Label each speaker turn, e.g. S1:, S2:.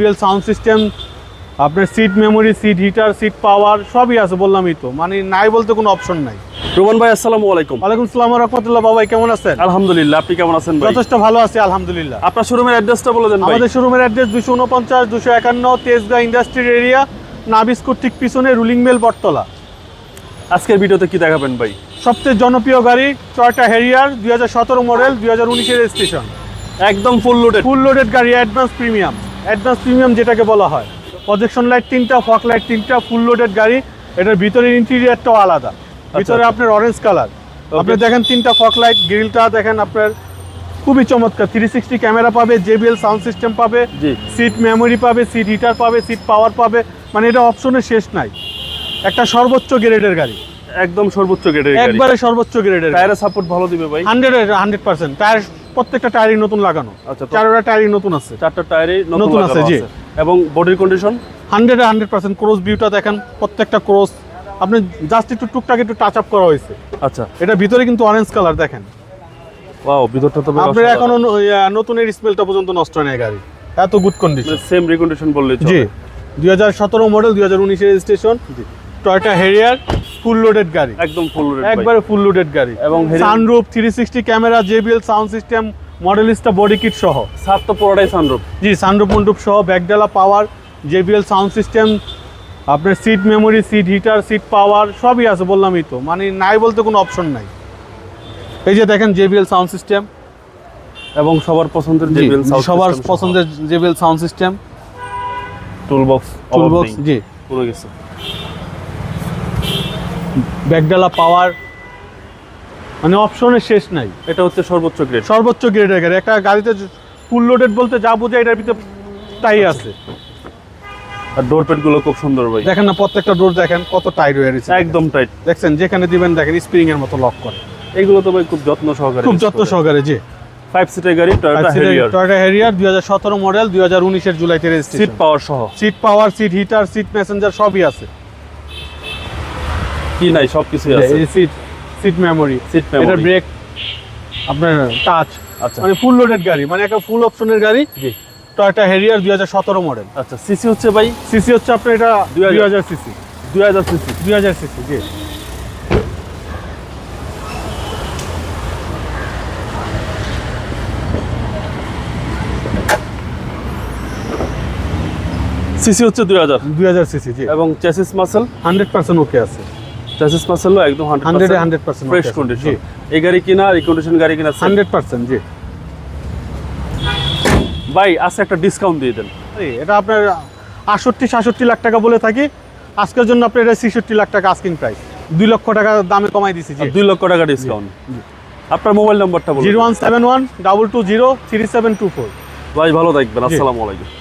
S1: JBL sound system আপনার seat memory seat heater seat power সবই আছে বললামই তো। মানে নাই বলতে কোনো অপশন নাই।
S2: রোমান ভাই আসসালামু আলাইকুম।
S1: ওয়ালাইকুম সালাম রহমতুল্লাহ বাবাই কেমন আছেন?
S2: আলহামদুলিল্লাহ আপনি কেমন আছেন ভাই?
S1: যথেষ্ট ভালো আছি আলহামদুলিল্লাহ।
S2: আপনার শোরুমের অ্যাড্রেসটা বলে দেন ভাই।
S1: আমাদের শোরুমের অ্যাড্রেস দুশো উনপঞ্চাশ দুশো একান্ন তেজগাঁ ইন্ডাস্ট্রির এরিয়া নাবিস্কুট ঠিক পিছনে রুলিং মেল বটতলা।
S2: আজকের ভিডিওতে কি দেখাবেন ভাই?
S1: সবচেয়ে জনপ্রিয় গাড়ি টয়টা হেরিয়ার দুই হাজার সতেরো মডেল দুই হাজার উনিশের রেজিস্ট্রেশন
S2: একদম ফুল লোডেড
S1: ফুল লোডেড গাড়ি অ্যাডভান্স প্রিমিয়াম অ্যাডভান্স প্রিমিয়াম যেটাকে বলা হয়। প্রজেকশন লাইট তিনটা ফক লাইট তিনটা ফুল লোডেড গাড়ি এটার ভিতরের ইন্টেরিয়ারটাও আলাদা। ভিতরে
S2: আচ্ছা।
S1: আপনার অরেঞ্জ কালার আপনি দেখেন তিনটা ফক লাইট গ্রিলটা দেখেন আপনার খুবই চমৎকার। থ্রি সিক্সটি ক্যামেরা পাবে জেবিএল সাউন্ড সিস্টেম পাবে সিট মেমোরি পাবে সিট হিটার পাবে সিট পাওয়ার পাবে। মানে এটা অপশনের শেষ নাই। একটা সর্বোচ্চ গ্রেডের গাড়ি।
S2: একদম সর্বোচ্চ গ্রেডের
S1: একবারে সর্বোচ্চ গ্রেডের
S2: টায়ারের সাপোর্ট ভালো দিবে ভাই।
S1: হান্ড্রেড হান্ড্রেড পার্সেন্ট টায়ার প্রত্যেকটা টায়ারই নতুন লাগানো।
S2: আচ্ছা
S1: চারোটা টায়ারই নতুন আছে।
S2: চারটা টায়ারে
S1: নতুন
S2: নতুন
S1: আছে, জি।
S2: এবং বডির condition
S1: hundred hundred percent cross ভিউটা দেখেন প্রত্যেকটা ক্রস। আপনি জাস্ট একটু টুকটাক একটু টাচ আপ করা হয়েছে।
S2: আচ্ছা।
S1: এটা ভিতরে কিন্তু অরেঞ্জ কালার দেখেন।
S2: ওয়াও ভিতরটা তো
S1: আপনার এখনও ন- ইয়া, নতুনের স্মেলটা পর্যন্ত নষ্ট নেই গাড়ি। এত গুড কন্ডিশন
S2: সেম রিকন্ডিশন বললে
S1: জি। দুই হাজার সতেরো মডেল দুই হাজার উনিশের registration Toyota Harrier full loaded গাড়ি।
S2: একদম ফুল লোডেড
S1: একবারে ফুল লোডেড গাড়ি।
S2: এবং
S1: sunroof three sixty camera JBL sound system Modellista body kit সহ।
S2: সাত তো পুরোটাই সানরুফ
S1: জি সানরুফ মন্ডুপ সহ ব্যাকডালা পাওয়ার জেবিএল সাউন্ড সিস্টেম আপনার seat memory seat heater seat power সবই আছে বললামই তো। মানে নাই বলতে কোনো অপশন নাই। এই যে দেখেন জেবিএল সাউন্ড সিস্টেম
S2: এবং সবার পছন্দের জেবিএল
S1: সবার পছন্দের JBL sound system
S2: tool box
S1: tool box জি।
S2: পুরো গেছে।
S1: ব্যাকডালা পাওয়ার মানে অপশনের শেষ নাই।
S2: এটা হচ্ছে সর্বোচ্চ গ্রেড
S1: সর্বোচ্চ গ্রেডের গাড়ি। একটা গাড়িতে ফুল লোডেড বলতে যা বোঝায় এটার ভিতরে তাই আছে।
S2: আর ডোর প্যাডগুলো খুব সুন্দর ভাই।
S1: দেখেন না প্রত্যেকটা ডোর দেখেন কত টাইট হয়ে রয়েছে।
S2: একদম টাইট
S1: দেখছেন যেখানে দিবেন দেখেন স্প্রিং এর মতো লক করে।
S2: এগুলো তো ভাই খুব যত্ন সহকারে
S1: খুব যত্ন সহকারে জি।
S2: ফাইভ সিটের গাড়ি টয়োটা হেরিয়ার
S1: টয়টা হাজার সতেরো মডেল দুই হাজার উনিশের জুলাইতে
S2: সিট পাওয়ার সহ।
S1: Seat power seat heater seat passenger সবই আছে।
S2: কি নাই সবকিছুই আছে।
S1: সিট সিট মেমোরি
S2: সিট
S1: এটা ব্রেক আপনার টাচ
S2: আচ্ছা।
S1: মানে ফুল লোডেড গাড়ি মানে একটা ফুল অপশনের গাড়ি
S2: জি।
S1: টয়টা হেরিয়ার দুই হাজার সতেরো মডেল
S2: আচ্ছা সিসি হচ্ছে ভাই?
S1: সিসি হচ্ছে আপনার এটা দুই
S2: 2000
S1: হাজার সিসি
S2: দুই হাজার সিসি
S1: দুই হাজার সিসি জি।
S2: সিসি হচ্ছে দুই হাজার।
S1: দুই হাজার সিসি জি।
S2: এবং chassis muscle
S1: hundred percent okay আছে।
S2: চেসিস মাসেলও একদম
S1: hundred
S2: hundred
S1: hundred percent
S2: fresh condition এই গাড়ি কিনা এই কন্ডিশন গাড়ি কিনা same।
S1: হান্ড্রেড পার্সেন্ট জি।
S2: ভাই আজকে একটা ডিসকাউন্ট দিয়ে দেন।
S1: এটা আপনার আটষট্টি সাতষট্টি লাখ টাকা বলে থাকি। আজকের জন্য আপনার এটা ছেষট্টি লাখ টাকা আস্কিং প্রাইস দুই লক্ষ টাকা দামে কমাই দিছি
S2: আর দুই লক্ষ টাকা ডিসকাউন্ট আপনার মোবাইল নাম্বারটা বলুন
S1: zero one seven one double two zero three seven two four
S2: ভাই ভালো থাকবেন।
S1: জি।
S2: আসসালামু আলাইকুম।